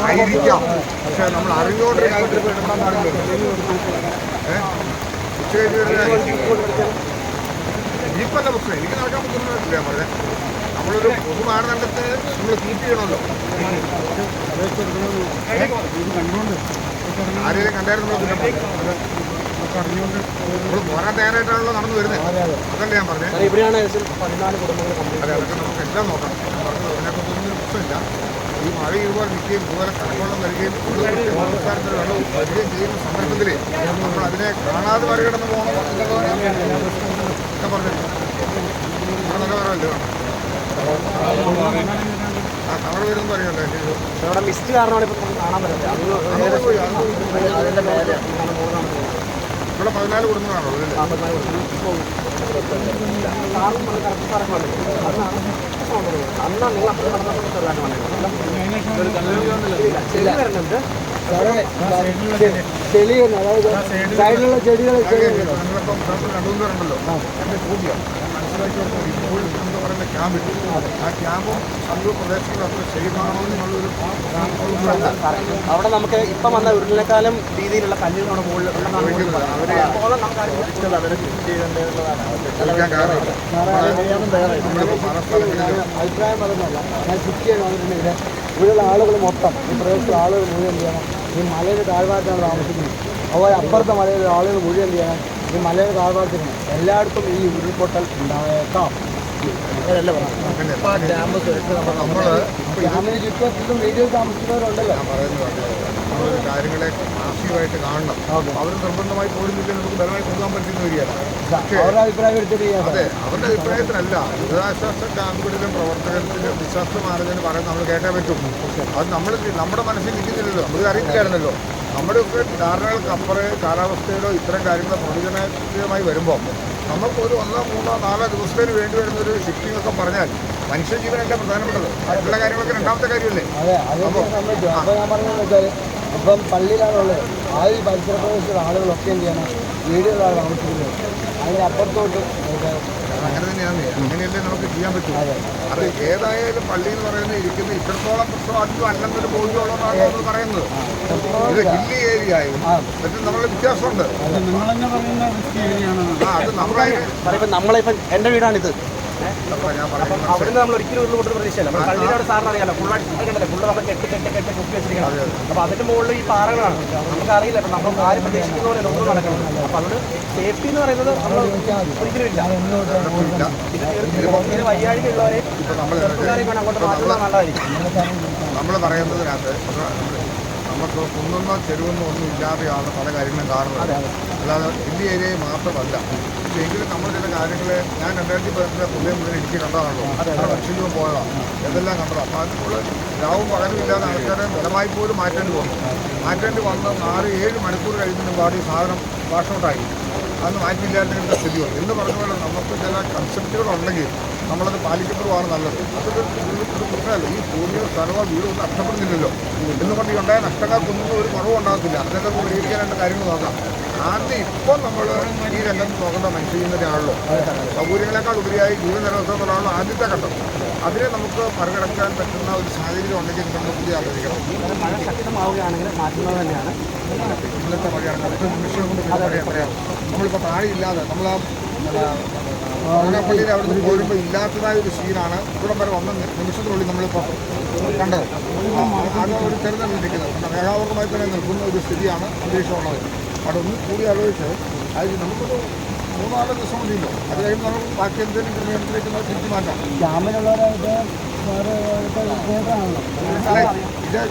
ആയിരിക്കാം. പക്ഷെ നമ്മൾ അറിഞ്ഞുകൊണ്ട് കാര്യത്തിൽ പാടില്ലല്ലോ ഏഹ് ഉച്ച കഴിഞ്ഞ് ഇനിയിപ്പല്ല പ്രശ്നം? എനിക്ക് നടക്കാൻ പറ്റുന്നില്ല പറഞ്ഞത് നമ്മളൊരു പൊതു മാനദണ്ഡത്തെ നമ്മൾ കീപ്പ് ചെയ്യണമല്ലോ. ആരെയും കണ്ടായിരുന്നു നമ്മൾ പോരാൻ തയ്യാറായിട്ടാണല്ലോ നടന്നു വരുന്നത് അതല്ലേ ഞാൻ പറഞ്ഞത് ഇവിടെയാണ് പതിനാല് കുടുംബങ്ങൾ അതെ അതൊക്കെ നമുക്ക് എല്ലാം നോക്കണം ഞാൻ പറഞ്ഞത് അതിനെക്കുറിച്ചൊന്നും പ്രശ്നമില്ല. ഈ മഴ ഇതുപോലെ നിൽക്കുകയും ഇതുപോലെ കടവെള്ളം വരികയും സംസ്ഥാനത്തിന് വെള്ളം വരികയും ചെയ്യുന്ന സന്ദർഭത്തിൽ നമ്മൾ അതിനെ കാണാതെ മറികടന്ന് പോകണം ഒക്കെ ഇവിടെ നല്ല വേണം ആ കവർ വരുമെന്ന് മിസ്റ്റ് കാരണമാണ് ഇപ്പം കാണാൻ പറ്റുന്നത് അതിന്റെ മേലെ. ഇങ്ങനെ മൂന്നാണ് ഇവിടെ പതിനാല് കുടുംബങ്ങളാണോ അല്ലേ നാൽപ്പത്തിനാല് കൊടുത്തു സാറും പറഞ്ഞ കറക്റ്റ് സാറൊക്കെ വന്നിട്ടുണ്ട് അന്നാണ് അന്നാണ് നിങ്ങൾ അപ്പോൾ നടന്നപ്പോൾ ചെറുതായിട്ട് ഇല്ല ചെളി വരുന്നുണ്ട്. ചെളി. അതായത് സൈഡിലുള്ള ചെടികൾ നിങ്ങളിപ്പം രണ്ടു മൂന്ന് പേരുണ്ടല്ലോ. എന്റെ ചോദ്യം മനസ്സിലാക്കിയപ്പോൾ ഇപ്പോഴും എന്ന് പറയുന്ന ക്യാമ്പ് ആ ക്യാമ്പും സമീപ പ്രദേശങ്ങളും അത്ര സേഫാണോ എന്നുള്ളൊരു അവിടെ നമുക്ക് ഇപ്പം വന്ന ഉരുളിനേക്കാളും രീതിയിലുള്ള കല്ലുകളാണ് മുകളിൽ അവരെ അവരെ അഭിപ്രായം പറയുന്നതല്ല ഞാൻ ഫിറ്റ് ചെയ്യാൻ വന്നിട്ടുണ്ടെങ്കിൽ ഇവിടെയുള്ള ആളുകൾ മൊത്തം ഈ പ്രദേശത്തുള്ള ആളുകൾ മുഴുവൻ ചെയ്യണം? ഈ മലയുടെ താഴ്വാരത്താണ് താമസിക്കുന്നത്. അതുപോലെ അപ്പുറത്തെ മലയിലെ ആളുകൾ മുഴുവൻ ചെയ്യണം? ഈ മലയുടെ താഴ്വാരത്തിന് എല്ലായിടത്തും ഈ ഉരുൾപൊട്ടൽ ഉണ്ടായേക്കാം. ഡാമിന് അങ്ങനെയല്ല ചുറ്റുവട്ടത്തും വീഡിയോ താമസിക്കുന്നവരുണ്ടല്ലോ പറയുന്നത് കാര്യങ്ങളെ മാസികമായിട്ട് കാണണം. അവർ നിർബന്ധമായി പോരുന്നില്ല നമുക്ക് ബലമായി പോകാൻ പറ്റുന്ന വരികയല്ല പക്ഷേ അതെ അവരുടെ അഭിപ്രായത്തിലല്ല. ദുരിതാശ്വാസ ക്യാമ്പുകളിലും പ്രവർത്തകത്തിലും ഡിസാസ്റ്റർ മാനേജ്മെന്റ് പറയുന്നത് നമ്മൾ കേട്ടേ പറ്റും. അത് നമ്മൾ നമ്മുടെ മനസ്സിൽ നിൽക്കുന്നില്ലല്ലോ നമ്മൾ അറിയില്ലായിരുന്നല്ലോ നമ്മുടെ ഒക്കെ ധാരണകൾക്ക് അപ്പുറം കാലാവസ്ഥയിലോ ഇത്തരം കാര്യങ്ങൾ പ്രവചനമായി വരുമ്പോൾ നമുക്ക് ഒരു ഒന്നോ മൂന്നോ നാലോ ദിവസത്തിന് വേണ്ടി വരുന്നൊരു ഷിഫ്റ്റിംഗ് ഒക്കെ പറഞ്ഞാൽ മനുഷ്യജീവനല്ല പ്രധാനപ്പെട്ടത്? മറ്റുള്ള കാര്യങ്ങളൊക്കെ രണ്ടാമത്തെ കാര്യമല്ലേ? അതെ അതൊക്കെ സംബന്ധിച്ചു അപ്പോൾ ഞാൻ പറഞ്ഞതെന്ന് വെച്ചാൽ ഇപ്പം പള്ളിയിലാണുള്ളത്. ആ ഒരു പരിസര പ്രദേശത്തുള്ള ആളുകളൊക്കെ എന്ത് ചെയ്യണം? വീടുകളാണ് താമസിക്കുന്നത്. അതിന്റെ അപ്പുറത്തോട്ട് അങ്ങനെ തന്നെയാണ് അങ്ങനെയല്ലേ നമുക്ക് ചെയ്യാൻ പറ്റും. അത്. ഏതായാലും പള്ളി എന്ന് പറയുന്നത് ഇരിക്കുന്ന ഇത്രത്തോളം പ്രശ്നം അധികം അല്ലെന്നൊരു ബോധ്യമുള്ളതാണ് നമ്മൾ പറയുന്നത്. ഇത് ഹില്ലി ഏരിയ ആയും പക്ഷെ നമ്മളെ വ്യത്യാസമുണ്ട്. ആ അത് നമ്മളെ നമ്മളിപ്പം എന്റെ വീടാണിത്. അപ്പൊ അപ്പം അവിടുന്ന് നമ്മൾ ഒരിക്കലും ഉരുൾ പൊട്ടുന്ന പ്രതീക്ഷയല്ല. നമ്മൾ പള്ളിയിലോട് സാറിന് അറിയാലോ. ഫുള്ളായിട്ട് കണ്ടല്ലേ? ഫുള്ള് നമ്മൾ കെട്ടി കെട്ടി കെട്ടി കുപ്പി വെച്ചിരിക്കണം. അപ്പോൾ അതിന്റെ മുകളിൽ ഈ പാറകളാണ്. നമുക്കറിയില്ല. അപ്പം നമ്മൾ ആരും പ്രതീക്ഷിക്കുന്ന പോലെ ഒന്നും നടക്കണം. അപ്പോൾ അതുകൊണ്ട് സേഫ്റ്റി എന്ന് പറയുന്നത് നമ്മൾ ഒരിക്കലും ഇല്ല. ഇത് വയ്യാഴിക ഉള്ളവരെ അങ്ങോട്ട് മാറ്റുന്നത് നല്ലതായിരിക്കും. നമ്മൾ പറയുന്നതിനകത്ത് നമുക്ക് കുന്നുന്നോ ചെരുവെന്നോ ഒന്നും ഇല്ലാതെയാണ് പല കാര്യങ്ങളും കാണുന്നത്. അല്ലാതെ ഹില്ലി ഏരിയയിൽ മാത്രമല്ല. എങ്കിലും നമ്മൾ ചില കാര്യങ്ങൾ ഞാൻ രണ്ടായിരത്തി പതിനെട്ടിലെ പുതിയ മുതൽ ഇടുക്കി കണ്ടതാണല്ലോ. ലക്ഷ്യവും പോയതാണ് എന്തെല്ലാം കണ്ടതാണ് അപ്പോൾ അതിനുള്ള രാവും പകലും ഇല്ലാതെ ആൾക്കാരെ ബലമായി പോലും മാറ്റേണ്ടി വന്നു. മാറ്റേണ്ടി വന്ന് നാല് ഏഴ് മണിക്കൂർ കഴിഞ്ഞിട്ട് പാടി സാധനം വാഷ് ഔട്ടായി അന്ന് മാറ്റില്ലാത്ത സ്ഥിതി വന്നു. എന്ന് പറഞ്ഞ പോലെ നമുക്ക് ചില കൺസെപ്റ്റുകളുണ്ടെങ്കിൽ നമ്മളത് പാലിക്കപ്പെടുവാണ് നല്ലത്. അതൊരു പ്രശ്നമല്ല. ഈ ഭൂമിയോ സ്ഥലമോ വീടോ ഒന്നും നഷ്ടപ്പെടുന്നില്ലല്ലോ. എന്ന് പറഞ്ഞ് ഈ ഉണ്ടായ നഷ്ടങ്ങൾക്കൊന്നും ഒരു കുറവുണ്ടാകത്തില്ല അതിനൊക്കെ പരിഹരിക്കാനായിട്ട് കാര്യങ്ങൾ നോക്കാം. ആദ്യം ഇപ്പം നമ്മൾ ഈ രംഗത്ത് നോക്കേണ്ട മനുഷ്യജീവിതത്തിനാണല്ലോ സൗകര്യങ്ങളെക്കാൾ ഉപരിയായി ജീവൻ നിലനിർത്തുന്നതാണല്ലോ ആദ്യത്തെ ഘട്ടം. അതിനെ നമുക്ക് മറികടക്കാൻ പറ്റുന്ന ഒരു സാഹചര്യം ഉണ്ടെങ്കിൽ നമ്മൾ പുതിയ ആലോചിക്കണം. ഇന്നത്തെ മഴയാണ് അടുത്ത നിമിഷം കൊണ്ട് പറയാം പറയാം. നമ്മളിപ്പോൾ താഴെയില്ലാതെ നമ്മൾ ആ പള്ളിയിൽ അവിടെ നിന്ന് പോരുമ്പോൾ ഇല്ലാത്തതായ ഒരു സീനാണ് ഇവിടം വരെ വന്ന നിമിഷത്തിനുള്ളിൽ നമ്മളിപ്പോൾ കണ്ടത്. അത് ഒരു നിൽക്കുന്നത്. നമ്മുടെ വേഗാവർഗമായി തന്നെ നിൽക്കുന്ന ഒരു സ്ഥിതിയാണ് അന്തരീക്ഷമുള്ളത്. അവിടെ ഒന്ന് കൂടി ആലോചിച്ച് അത് നമുക്കൊരു മൂന്നാൽ ദിവസം മതിയല്ലോ അത് കഴിയുമ്പോൾ നമുക്ക് ബാക്കി എന്തെങ്കിലും നിയമത്തിലേക്ക് നമ്മൾ തിരിച്ചു മാറ്റാം. അല്ലെ ഇത്